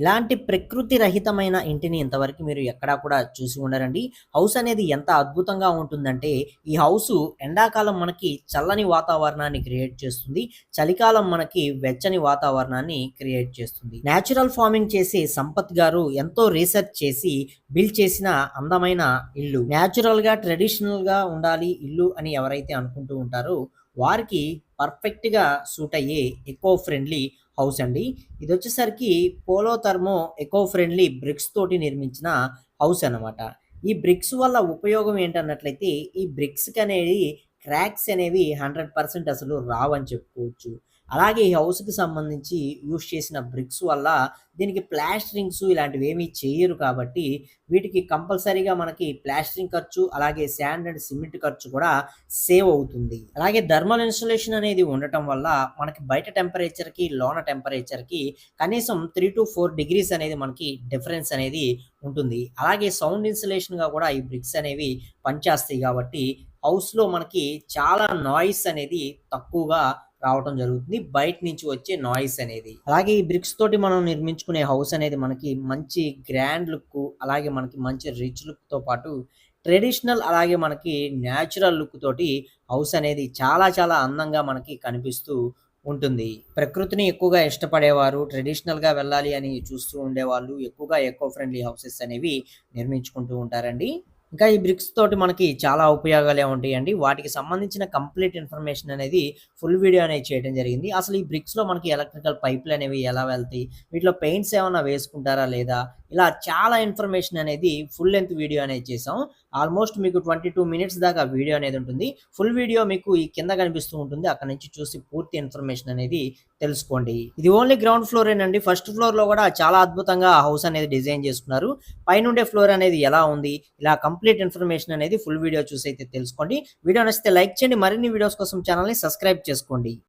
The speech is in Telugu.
ఇలాంటి ప్రకృతి రహితమైన ఇంటిని ఇంతవరకు మీరు ఎక్కడా కూడా చూసి ఉండరండి. హౌస్ అనేది ఎంత అద్భుతంగా ఉంటుందంటే ఈ హౌస్ ఎండాకాలం మనకి చల్లని వాతావరణాన్ని క్రియేట్ చేస్తుంది. చలికాలం మనకి వెచ్చని వాతావరణాన్ని క్రియేట్ చేస్తుంది. న్యాచురల్ ఫార్మింగ్ చేసే సంపత్ గారు ఎంతో రీసెర్చ్ చేసి బిల్డ్ చేసిన అందమైన ఇల్లు. న్యాచురల్గా ట్రెడిషనల్గా ఉండాలి ఇల్లు అని ఎవరైతే అనుకుంటూ ఉంటారో వారికి పర్ఫెక్ట్గా సూట్ అయ్యే ఎకో ఫ్రెండ్లీ హౌస్ అండి. ఇది వచ్చేసరికి Porotherm eco friendly bricks తోటి నిర్మించిన హౌస్ అన్నమాట. ఈ బ్రిక్స్ వల్ల ఉపయోగం ఏంటన్నట్లయితే ఈ బ్రిక్స్కి అనేది క్రాక్స్ అనేవి హండ్రెడ్ పర్సెంట్ అసలు రావని చెప్పుకోవచ్చు. అలాగే ఈ హౌస్కి సంబంధించి యూస్ చేసిన బ్రిక్స్ వల్ల దీనికి ప్లాస్టరింగ్స్ ఇలాంటివి ఏమీ చేయరు కాబట్టి వీటికి కంపల్సరీగా మనకి ప్లాస్టరింగ్ ఖర్చు అలాగే శాండ్ అండ్ సిమెంట్ ఖర్చు కూడా సేవ్ అవుతుంది. అలాగే థర్మల్ ఇన్సులేషన్ అనేది ఉండటం వల్ల మనకి బయట టెంపరేచర్కి లోన టెంపరేచర్కి కనీసం త్రీ టు ఫోర్ డిగ్రీస్ అనేది మనకి డిఫరెన్స్ అనేది ఉంటుంది. అలాగే సౌండ్ ఇన్సులేషన్గా కూడా ఈ బ్రిక్స్ అనేవి పనిచేస్తాయి కాబట్టి హౌస్లో మనకి చాలా నాయిస్ అనేది తక్కువగా రావటం జరుగుతుంది. బయట నుంచి వచ్చే నాయిస్ అనేది. అలాగే ఈ బ్రిక్స్ తోటి మనం నిర్మించుకునే హౌస్ అనేది మనకి మంచి గ్రాండ్ లుక్ అలాగే మనకి మంచి రిచ్ లుక్తో పాటు ట్రెడిషనల్ అలాగే మనకి న్యాచురల్ లుక్ తోటి హౌస్ అనేది చాలా చాలా అందంగా మనకి కనిపిస్తూ ఉంటుంది. ప్రకృతిని ఎక్కువగా ఇష్టపడేవారు ట్రెడిషనల్గా వెళ్ళాలి అని చూస్తూ ఉండేవాళ్ళు ఎక్కువగా ఎకో ఫ్రెండ్లీ హౌసెస్ అనేవి నిర్మించుకుంటూ ఉంటారండి. ఇంకా ఈ బ్రిక్స్ తోటి మనకి చాలా ఉపయోగాలే ఉంటాయండి. వాటికి సంబంధించిన కంప్లీట్ ఇన్ఫర్మేషన్ అనేది ఫుల్ వీడియో అనేది చేయడం జరిగింది. అసలు ఈ బ్రిక్స్లో మనకి ఎలక్ట్రికల్ పైపులు అనేవి ఎలా వెళ్తాయి? వీటిలో పెయింట్స్ ఏమైనా వేసుకుంటారా లేదా? ఇలా చాలా ఇన్ఫర్మేషన్ అనేది ఫుల్ లెంత్ వీడియో అనేది చేసాం ఆల్మోస్ట్ మీకు ట్వంటీ టూ మినిట్స్ దాకా వీడియో అనేది ఉంటుంది. ఫుల్ వీడియో మీకు ఈ కింద కనిపిస్తూ ఉంటుంది. అక్కడ నుంచి చూసి పూర్తి ఇన్ఫర్మేషన్ అనేది తెలుసుకోండి. ఇది ఓన్లీ గ్రౌండ్ ఫ్లోర్ ఏనండి. ఫస్ట్ ఫ్లోర్లో కూడా చాలా అద్భుతంగా హౌస్ అనేది డిజైన్ చేసుకున్నారు. పైనుండే ఫ్లోర్ అనేది ఎలా ఉంది? ఇలా కంప్లీట్ ఇన్ఫర్మేషన్ అనేది ఫుల్ వీడియో చూసి అయితే తెలుసుకోండి. వీడియో నచ్చితే లైక్ చేయండి. మరిన్ని వీడియోస్ కోసం ఛానల్ని సబ్స్క్రైబ్ చేసుకోండి.